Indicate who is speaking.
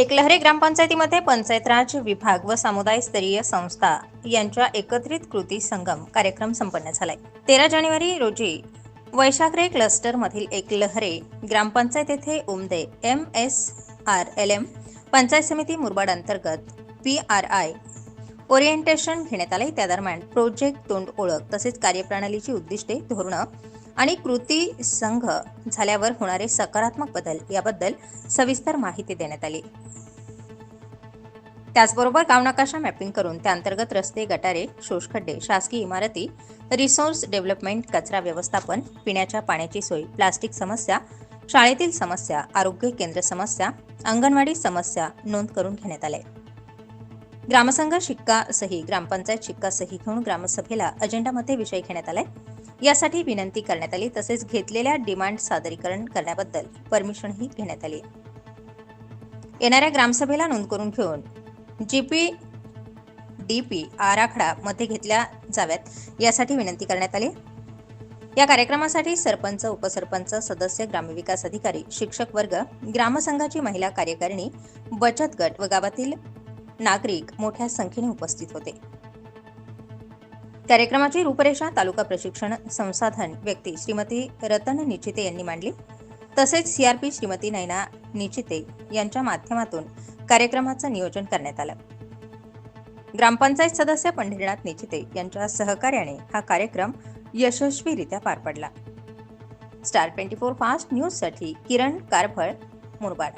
Speaker 1: एकलहरे ग्रामपंचायतीमध्ये पंचायत राज विभाग व समुदाय स्तरीय संस्था यांच्या एकत्रित कृती संगम कार्यक्रम संपन्न झालाय. तेरा जानेवारी रोजी वैशाखरे क्लस्टरमधील एकलहरे ग्रामपंचायत येथे Umde M S R L M panchayat समिती मुरबाड अंतर्गत पी आर आय ओरिएंटेशन घेण्यात आले त्या दरम्यान प्रोजेक्ट तोंड ओळख तसेच कार्यप्रणालीची उद्दिष्टे धोरणं आणि कृती संघ झाल्यावर होणारे सकारात्मक बदल याबद्दल सविस्तर माहिती देण्यात आली. त्याचबरोबर गावनकाशा मॅपिंग करून त्या अंतर्गत रस्ते गटारे शोषखड्डे शासकीय इमारती रिसोर्स डेव्हलपमेंट कचरा व्यवस्थापन पिण्याच्या पाण्याची सोय प्लास्टिक समस्या शाळेतील समस्या आरोग्य केंद्र समस्या अंगणवाडी समस्या नोंद करून घेण्यात आल्या ग्रामसंघ शिक्का सही ग्रामपंचायत शिक्का सही घेऊन ग्रामसभेला अजेंडामध्ये विषय घेण्यात आलाय. यासाठी विनंती करण्यात आली. तसेच घेतलेल्या डिमांड सादरीकरण करण्याबद्दल परमिशनही घेण्यात आली. येणाऱ्या ग्रामसभेला नोंद करून घेऊन जीपी डीपी आराखडा मध्ये घेतल्या जाव्यात यासाठी विनंती करण्यात आली. या कार्यक्रमासाठी सरपंच उपसरपंच सदस्य ग्रामविकास अधिकारी शिक्षक वर्ग ग्रामसंघाची महिला कार्यकारिणी बचत गट व गावातील नागरिक मोठ्या संख्येने उपस्थित होते. कार्यक्रमाची रूपरेषा तालुका प्रशिक्षण संसाधन व्यक्ती श्रीमती रतन निचिते यांनी मांडली. तसेच सीआरपी श्रीमती नैना निचिते यांच्या माध्यमातून कार्यक्रमाचं नियोजन करण्यात आलं. ग्रामपंचायत सदस्य पंढरीनाथ निचिते यांच्या सहकार्याने हा कार्यक्रम यशस्वीरित्या पार पडला. स्टार ट्वेंटी फोर फास्ट न्यूजसाठी किरण कारफळ मुरबाड.